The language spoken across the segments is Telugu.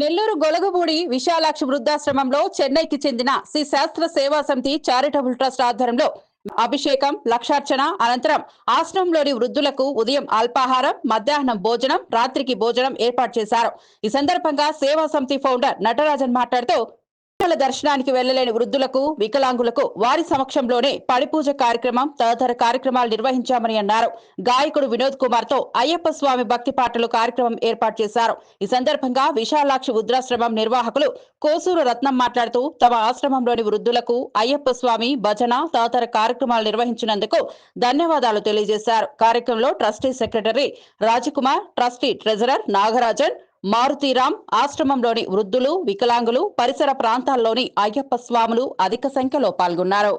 నెల్లూరు గొలగబూడి విశాలాక్షి వృద్ధాశ్రమంలో చెన్నైకి చెందిన శ్రీ శాస్త్ర సేవా సమితి చారిటబుల్ ట్రస్ట్ ఆధ్వర్యంలో అభిషేకం లక్షార్చన అనంతరం ఆశ్రమంలోని వృద్ధులకు ఉదయం అల్పాహారం మధ్యాహ్నం భోజనం రాత్రికి భోజనం ఏర్పాటు చేశారు. ఈ సందర్భంగా సేవా సమితి ఫౌండర్ నటరాజన్ మాట్లాడుతూ విఠల దర్శనానికి వెళ్ళలేని వృద్ధులకు వికలాంగులకు వారి సమక్షంలోనే పడిపూజ కార్యక్రమం తదితర కార్యక్రమాలు నిర్వహించామని అన్నారు. గాయకుడు వినోద్ కుమార్తో అయ్యప్ప స్వామి భక్తి పాటలు కార్యక్రమం ఏర్పాటు చేశారు. ఈ సందర్భంగా విశాలాక్షి వృద్ధాశ్రమం నిర్వాహకులు కోసూరు రత్నం మాట్లాడుతూ తమ ఆశ్రమంలోని వృద్ధులకు అయ్యప్ప స్వామి భజన తదితర కార్యక్రమాలు నిర్వహించినందుకు ధన్యవాదాలు తెలియజేశారు. కార్యక్రమంలో trustee secretary Rajkumar trustee treasurer Nagarajan Maruthiram ఆశ్రమంలోని వృద్ధులు వికలాంగులు పరిసర ప్రాంతాల్లోని అయ్యప్ప స్వాములు అధిక సంఖ్యలో పాల్గొన్నారు.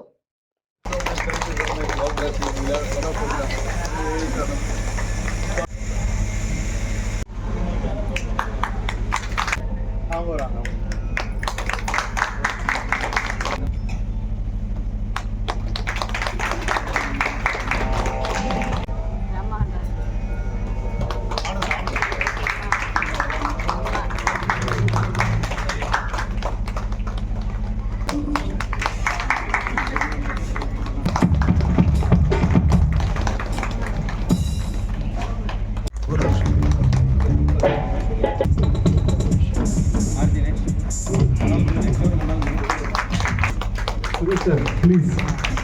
Sir, please.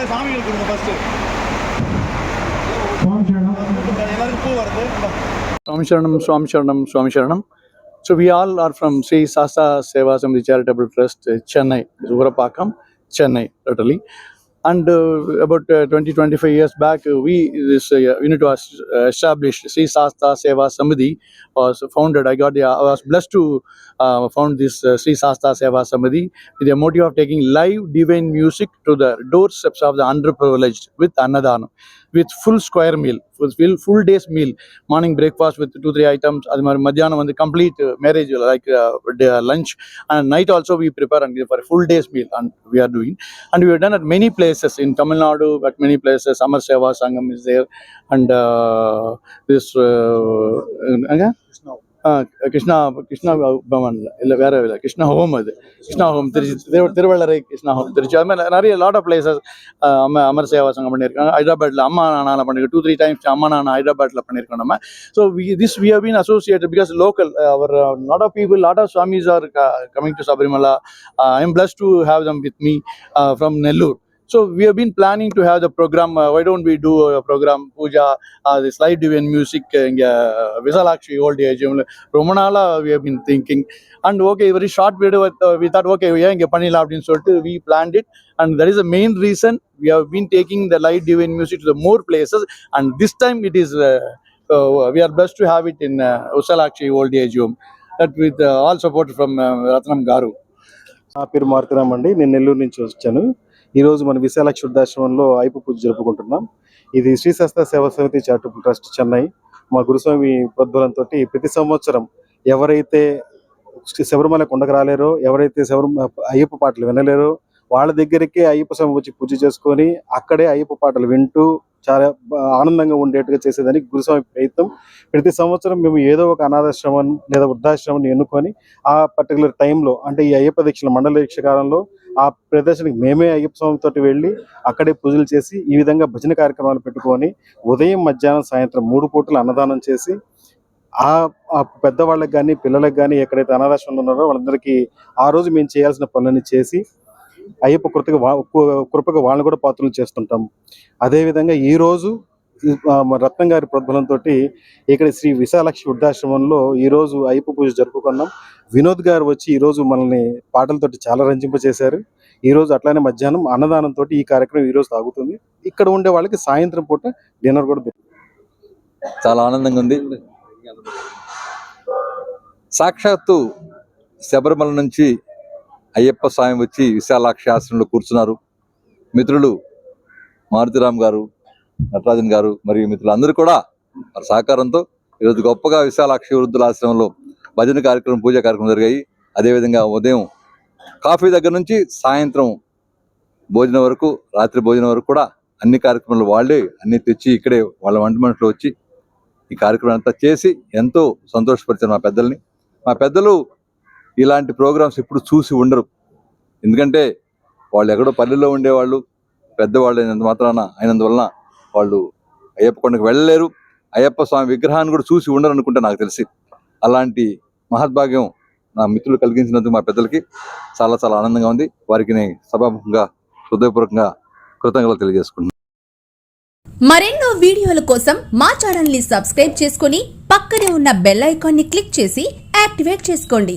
எல்லாரும் சாமிகளுக்கு கொடுங்க ஃபர்ஸ்ட் எல்லாருக்கும் பூ வருது. சுவாமி சரணம் சுவாமி சரணம் சுவாமி சரணம். So we all are from Sri Sastha Seva Samiti charitable trust Chennai Surapakkam Chennai totally And uh, about uh, 20, 25 years back, uh, we this unit was established. Sri Sasta Seva Samiti was founded. I got the, I was blessed to found this uh, Sri Sasta Seva Samiti with the motive of taking live divine music to the doorsteps of the underprivileged with Annadanam, with full square meal full full days meal morning breakfast with two three items அது மாதிரி மத்தியானம் வந்து complete marriage like lunch and night also we prepare and for full days meal and we are doing and we done at many places in Tamil Nadu at many places Amar Seva Sangam is there and this அங்கே கிருஷ்ணா கிருஷ்ணா பவன் இல்லை வேற இல்லை கிருஷ்ணா ஹோம் அது. Krishna home Trichy Thiru Thiruvallarai Krishna home Trichy. அது மாதிரி நிறைய லாட் ஆஃப் பிளேசஸ் அம்மா அமர் சேவா சங்கம் பண்ணியிருக்காங்க. ஹைதராபாத்தில் அம்மா நானால் பண்ணியிருக்கோம் டூ த்ரீ டைம்ஸ் அம்மா நான் ஹைதராபாத்தில் பண்ணியிருக்கோம் நம்ம. So this we have been associated because local our lot of people lot of Swamis are coming to Sabarimala I am bless to have them with me from Nellore So we have been planning to have the program. Uh, why don't we do a program, Puja, uh, this live Divian music, uh, Visalakshi old age. Romanala, we have been thinking. And okay, very short video, with, uh, we thought, okay, yeah, in we planned it. And that is the main reason we have been taking the live Divian music to the more places. And this time it is, uh, uh, we are blessed to have it in uh, Visalakshi old age home. That with uh, all support from uh, Ratnam Garu. నా పేరు మారుతున్నామండి నేను నెల్లూరు నుంచి వచ్చాను ఈరోజు మన విశాలాక్షి వృద్ధాశ్రమంలో ఐపు పూజ జరుపుకుంటున్నాం. ఇది శ్రీ సేవా సమితి చారిటబుల్ ట్రస్ట్ చెన్నై. మా గురుస్వామి ప్రోద్బలంతో ప్రతి సంవత్సరం ఎవరైతే శబరిమల కొండకు రాలేరో ఎవరైతే శబరిమ అయ్యప్ప పాటలు వినలేరో వాళ్ళ దగ్గరికే అయ్యప్ప స్వామి వచ్చి పూజ చేసుకొని అక్కడే అయ్యప్ప పాటలు వింటూ చాలా ఆనందంగా ఉండేట్టుగా చేసేదానికి గురుస్వామి ప్రయత్నం. ప్రతి సంవత్సరం మేము ఏదో ఒక అనాథాశ్రమం లేదా వృద్ధాశ్రమం ఎన్నుకొని ఆ పర్టికులర్ టైంలో అంటే ఈ అయ్యప్ప దీక్షల మండల దీక్ష కాలంలో ఆ ప్రదర్శనకి మేమే అయ్యప్ప స్వామి తోటి వెళ్ళి అక్కడే పూజలు చేసి ఈ విధంగా భజన కార్యక్రమాలు పెట్టుకొని ఉదయం మధ్యాహ్నం సాయంత్రం మూడు పూటలు అన్నదానం చేసి ఆ పెద్దవాళ్ళకి కానీ పిల్లలకు కానీ ఎక్కడైతే అనాథాశ్రమంలో ఉన్నారో వాళ్ళందరికీ ఆ రోజు మేము చేయాల్సిన పనులని చేసి అయ్యప్ప కృతగా వా- కు- కృపగా వాళ్ళని కూడా పాత్రలు చేస్తుంటాం. అదేవిధంగా ఈరోజు రత్నం గారి ప్రోద్బలంతో ఇక్కడ శ్రీ విశాలక్షి వృద్ధాశ్రమంలో ఈరోజు అయ్యప్ప పూజ జరుపుకున్నాం. వినోద్ గారు వచ్చి ఈరోజు మనల్ని పాటలతోటి చాలా రంజింపచేశారు. ఈరోజు అట్లానే మధ్యాహ్నం అన్నదానంతో ఈ కార్యక్రమం ఈరోజు సాగుతుంది. ఇక్కడ ఉండే వాళ్ళకి సాయంత్రం పూట డిన్నర్ కూడా చాలా ఆనందంగా ఉంది. సాక్షాత్తు శబరిమల నుంచి అయ్యప్ప స్వామి వచ్చి విశాలాక్షి ఆశ్రమంలో కూర్చున్నారు. మిత్రులు మారుతిరామ్ గారు నటరాజన్ గారు మరియు మిత్రులు అందరూ కూడా వారి సహకారంతో ఈరోజు గొప్పగా విశాలాక్షి వృద్ధుల ఆశ్రమంలో భజన కార్యక్రమం పూజా కార్యక్రమం జరిగాయి. అదేవిధంగా ఉదయం కాఫీ దగ్గర నుంచి సాయంత్రం భోజనం వరకు రాత్రి భోజనం వరకు కూడా అన్ని కార్యక్రమాలు వాళ్ళే అన్ని తెచ్చి ఇక్కడే వాళ్ళ వంట మనుషులు వచ్చి ఈ కార్యక్రమం అంతా చేసి ఎంతో సంతోషపరిచారు మా పెద్దల్ని. మా పెద్దలు ఇలాంటి ప్రోగ్రామ్స్ ఎప్పుడు చూసి ఉండరు. ఎందుకంటే వాళ్ళు ఎక్కడో పల్లెల్లో ఉండేవాళ్ళు పెద్దవాళ్ళు అయినంత మాత్రాన అయినందువలన వాళ్ళు అయ్యప్ప కొండకు వెళ్ళలేరు. అయ్యప్ప స్వామి విగ్రహాన్ని కూడా చూసి ఉండరు అనుకుంటే నాకు తెలిసి. అలాంటి మహద్భాగ్యం నా మిత్రులు కలిగించినందుకు మా పెద్దలకి చాలా చాలా ఆనందంగా ఉంది. వారికి నేను సభాముఖంగా హృదయపూర్వకంగా కృతజ్ఞతలు తెలియజేసుకుంటున్నాను. మరెన్నో వీడియోల కోసం మా ఛానల్ని సబ్స్క్రైబ్ చేసుకుని పక్కనే ఉన్న బెల్ ఐకాన్ని క్లిక్ చేసి యాక్టివేట్ చేసుకోండి.